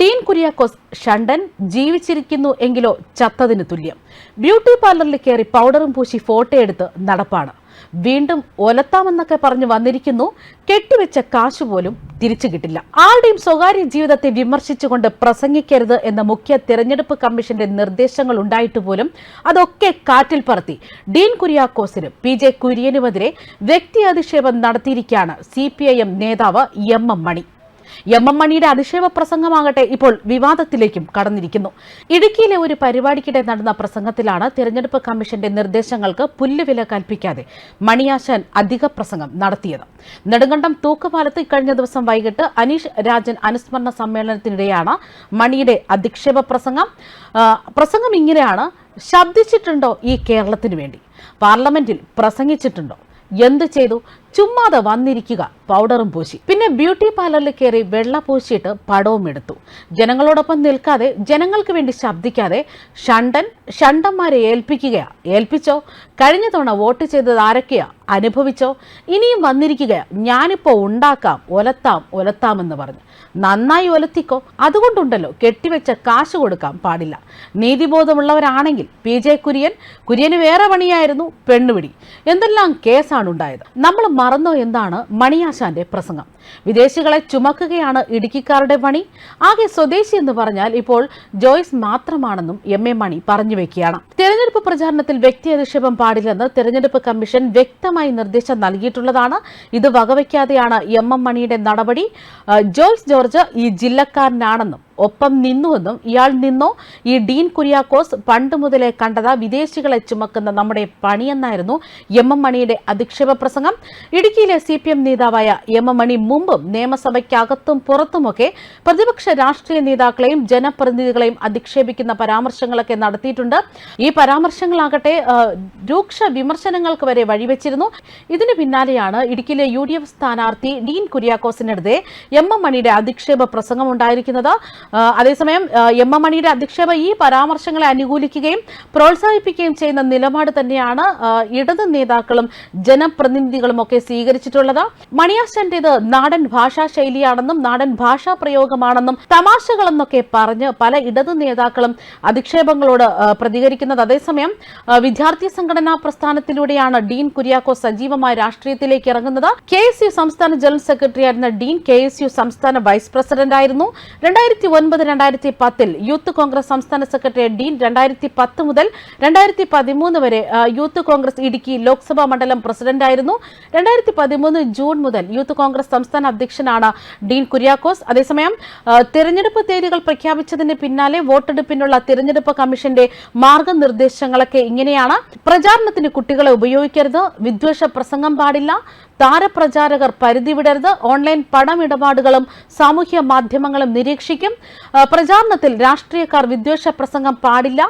ഡീൻ കുര്യാക്കോസ് ഷണ്ടൻ ജീവിച്ചിരിക്കുന്നു എങ്കിലോ ചത്തതിന് തുല്യം. ബ്യൂട്ടി പാർലറിൽ കയറി പൗഡറും പൂശി ഫോട്ടോ എടുത്ത് നടപ്പാണ്. വീണ്ടും ഒലത്താമെന്നൊക്കെ പറഞ്ഞു വന്നിരിക്കുന്നു. കെട്ടിവെച്ച കാശു പോലും തിരിച്ചു കിട്ടില്ല. ആരുടെയും സ്വകാര്യ ജീവിതത്തെ വിമർശിച്ചുകൊണ്ട് പ്രസംഗിക്കരുത് എന്ന മുഖ്യ തിരഞ്ഞെടുപ്പ് കമ്മീഷന്റെ നിർദ്ദേശങ്ങൾ ഉണ്ടായിട്ട് പോലും അതൊക്കെ കാറ്റിൽ പറത്തി. ഡീൻ കുര്യാക്കോസിന് പി ജെ കുര്യനുമെതിരെ വ്യക്തി അധിക്ഷേപം നടത്തിയിരിക്കുകയാണ് സി നേതാവ് M M Mani. M M മണിയുടെ അധിക്ഷേപ പ്രസംഗമാകട്ടെ ഇപ്പോൾ വിവാദത്തിലേക്കും കടന്നിരിക്കുന്നു. ഇടുക്കിയിലെ ഒരു പരിപാടിക്കിടെ നടന്ന പ്രസംഗത്തിലാണ് തിരഞ്ഞെടുപ്പ് കമ്മീഷന്റെ നിർദ്ദേശങ്ങൾക്ക് പുല്ലുവില കൽപ്പിക്കാതെ മണിയാശാൻ അധിക പ്രസംഗം നടത്തിയത്. നെടുങ്കണ്ടം തൂക്കുപാലത്ത് കഴിഞ്ഞ ദിവസം വൈകിട്ട് അനീഷ് രാജൻ അനുസ്മരണ സമ്മേളനത്തിനിടെയാണ് മണിയുടെ അധിക്ഷേപ പ്രസംഗം. പ്രസംഗം ഇങ്ങനെയാണ്. ശബ്ദിച്ചിട്ടുണ്ടോ ഈ കേരളത്തിന് വേണ്ടി? പാർലമെന്റിൽ പ്രസംഗിച്ചിട്ടുണ്ടോ? എന്ത് ചെയ്തു? ചുമ്മാതെ വന്നിരിക്കുക പൗഡറും പൂശി. പിന്നെ ബ്യൂട്ടി പാർലറിൽ കയറി വെള്ള പൂശിയിട്ട് പടവും എടുത്തു. ജനങ്ങളോടൊപ്പം നിൽക്കാതെ ജനങ്ങൾക്ക് വേണ്ടി ശബ്ദിക്കാതെ ഷണ്ടൻ ഷണ്ടന്മാരെ ഏൽപ്പിക്കുകയാ. ഏൽപ്പിച്ചോ? കഴിഞ്ഞ തവണ വോട്ട് ചെയ്തത് ആരൊക്കെയാ? അനുഭവിച്ചോ? ഇനിയും വന്നിരിക്കുകയാ ഞാനിപ്പോ ഉണ്ടാക്കാം ഒലത്താം ഒലത്താമെന്ന് പറഞ്ഞു. നന്നായി ഒലത്തിക്കോ? അതുകൊണ്ടുണ്ടല്ലോ കെട്ടിവെച്ച കാശ് കൊടുക്കാൻ പാടില്ല. നീതിബോധമുള്ളവരാണെങ്കിൽ പി ജെ കുര്യൻ കുര്യന് വേറെ പണിയായിരുന്നു പെണ്ണുപിടി. എന്തെല്ലാം കേസാണ് ഉണ്ടായത് നമ്മൾ മറന്നോ? എന്താണ് മണിയാശാന്റെ പ്രസംഗം. വിദേശികളെ ചുമക്കുകയാണ് ഇടുക്കിക്കാരുടെ പണി. ആകെ സ്വദേശി എന്ന് പറഞ്ഞാൽ ഇപ്പോൾ ജോയ്സ് മാത്രമാണെന്നും എം എ മണി പറഞ്ഞു വെക്കുകയാണ്. തെരഞ്ഞെടുപ്പ് പ്രചാരണത്തിൽ വ്യക്തി അധിക്ഷേപം പാടില്ലെന്ന് തെരഞ്ഞെടുപ്പ് കമ്മീഷൻ വ്യക്തമായി നിർദ്ദേശം നൽകിയിട്ടുള്ളതാണ്. ഇത് വകവയ്ക്കാതെയാണ് എം എം മണിയുടെ നടപടി. ജോയ്സ് ജോർജ് ഈ ജില്ലക്കാരനാണെന്നും ഒപ്പം നിന്നുവെന്നും ഇയാൾ നിന്നോ? ഈ ഡീൻ കുര്യാക്കോസ് പണ്ട് മുതലേ കണ്ടത് വിദേശികളെ ചുമക്കുന്ന നമ്മുടെ പണിയെന്നായിരുന്നു എം എം മണിയുടെ അധിക്ഷേപ പ്രസംഗം. ഇടുക്കിയിലെ സി പി എം നേതാവായ എം എം മണി മുമ്പും നിയമസഭയ്ക്കകത്തും പുറത്തുമൊക്കെ പ്രതിപക്ഷ രാഷ്ട്രീയ നേതാക്കളെയും ജനപ്രതിനിധികളെയും അധിക്ഷേപിക്കുന്ന പരാമർശങ്ങളൊക്കെ നടത്തിയിട്ടുണ്ട്. ഈ പരാമർശങ്ങളാകട്ടെ രൂക്ഷ വിമർശനങ്ങൾക്ക് വരെ വഴിവെച്ചിരുന്നു. ഇതിന് പിന്നാലെയാണ് ഇടുക്കിയിലെ യു ഡി എഫ് സ്ഥാനാർത്ഥി ഡീൻ കുര്യാക്കോസിനെതിരെ എം എം മണിയുടെ അധിക്ഷേപ പ്രസംഗം ഉണ്ടായിരിക്കുന്നത്. അതേസമയം എം എം മണിയുടെ അധിക്ഷേപ ഈ പരാമർശങ്ങളെ അനുകൂലിക്കുകയും പ്രോത്സാഹിപ്പിക്കുകയും ചെയ്യുന്ന നിലപാട് തന്നെയാണ് ഇടത് നേതാക്കളും ജനപ്രതിനിധികളും ഒക്കെ സ്വീകരിച്ചിട്ടുള്ളത്. മണിയാശന്റേത് നാടൻ ഭാഷാ ശൈലിയാണെന്നും നാടൻ ഭാഷാ പ്രയോഗമാണെന്നും തമാശകളെന്നൊക്കെ പറഞ്ഞ് പല ഇടത് നേതാക്കളും അധിക്ഷേപങ്ങളോട് പ്രതികരിക്കുന്നത്. അതേസമയം വിദ്യാർത്ഥി സംഘടനാ പ്രസ്ഥാനത്തിലൂടെയാണ് ഡീൻ കുര്യാക്കോ സജീവമായ രാഷ്ട്രീയത്തിലേക്ക് ഇറങ്ങുന്നത്. കെ എസ് യു സംസ്ഥാന ജനറൽ സെക്രട്ടറി ആയിരുന്ന ഡീൻ കെ എസ് യു സംസ്ഥാന വൈസ് പ്രസിഡന്റ് ആയിരുന്നു. രണ്ടായിരത്തി ഒൻപത് രണ്ടായിരത്തി പത്തിൽ യൂത്ത് കോൺഗ്രസ് സംസ്ഥാന സെക്രട്ടറി ഡീൻ രണ്ടായിരത്തി പത്ത് മുതൽ രണ്ടായിരത്തി പതിമൂന്ന് വരെ യൂത്ത് കോൺഗ്രസ് ഇടുക്കി ലോക്സഭാ മണ്ഡലം പ്രസിഡന്റ് ആയിരുന്നു രണ്ടായിരത്തി പതിമൂന്ന് ജൂൺ മുതൽ യൂത്ത് കോൺഗ്രസ് സംസ്ഥാന അധ്യക്ഷനാണ് ഡീൻ കുര്യാക്കോസ്. അതേസമയം തിരഞ്ഞെടുപ്പ് തെരഞ്ഞെടുപ്പ് തീയതികൾ പ്രഖ്യാപിച്ചതിന് പിന്നാലെ വോട്ടെടുപ്പിനുള്ള തെരഞ്ഞെടുപ്പ് കമ്മീഷന്റെ മാർഗനിർദ്ദേശങ്ങളൊക്കെ ഇങ്ങനെയാണ്. പ്രചാരണത്തിന് കുട്ടികളെ ഉപയോഗിക്കരുത് വിദ്വേഷ പ്രസംഗം പാടില്ല താരപ്രചാരകർ പരിധി വിടരുത് ഓൺലൈൻ പണമിടപാടുകളും സാമൂഹ്യ മാധ്യമങ്ങളും നിരീക്ഷിക്കും. പ്രചാരണത്തിൽ രാഷ്ട്രീയക്കാർ വിദ്വേഷ പ്രസംഗം പാടില്ല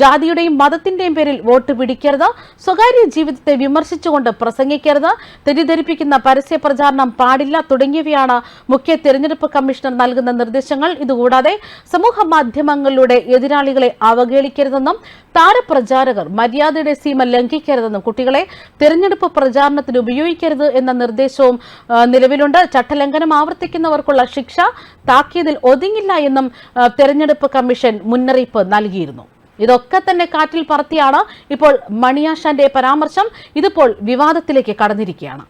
ജാതിയുടെയും മതത്തിന്റെയും പേരിൽ വോട്ട് പിടിക്കരുത് സ്വകാര്യ ജീവിതത്തെ വിമർശിച്ചുകൊണ്ട് പ്രസംഗിക്കരുത് തെറ്റിദ്ധരിപ്പിക്കുന്ന പരസ്യ പ്രചാരണം പാടില്ല തുടങ്ങിയവയാണ് മുഖ്യ തെരഞ്ഞെടുപ്പ് കമ്മീഷണർ നൽകുന്ന നിർദ്ദേശങ്ങൾ. ഇതുകൂടാതെ സമൂഹ മാധ്യമങ്ങളിലൂടെ എതിരാളികളെ അവഗണിക്കരുതെന്നും താരപ്രചാരകർ മര്യാദയുടെ സീമ ലംഘിക്കരുതെന്നും കുട്ടികളെ തെരഞ്ഞെടുപ്പ് പ്രചാരണത്തിന് ഉപയോഗിക്കരുത് എന്ന നിർദ്ദേശവും നിലവിലുണ്ട്. ചട്ടലംഘനം ആവർത്തിക്കുന്നവർക്കുള്ള ശിക്ഷ താക്കീതിൽ ഒതുങ്ങില്ല എന്നും തെരഞ്ഞെടുപ്പ് കമ്മീഷൻ മുന്നറിയിപ്പ് നൽകിയിരുന്നു. ഇതൊക്കെ തന്നെ കാറ്റിൽ പറത്തിയാണ് ഇപ്പോൾ മണിയാഷാന്റെ പരാമർശം. ഇതിപ്പോൾ വിവാദത്തിലേക്ക് കടന്നിരിക്കുകയാണ്.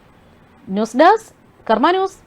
News desk Karma news.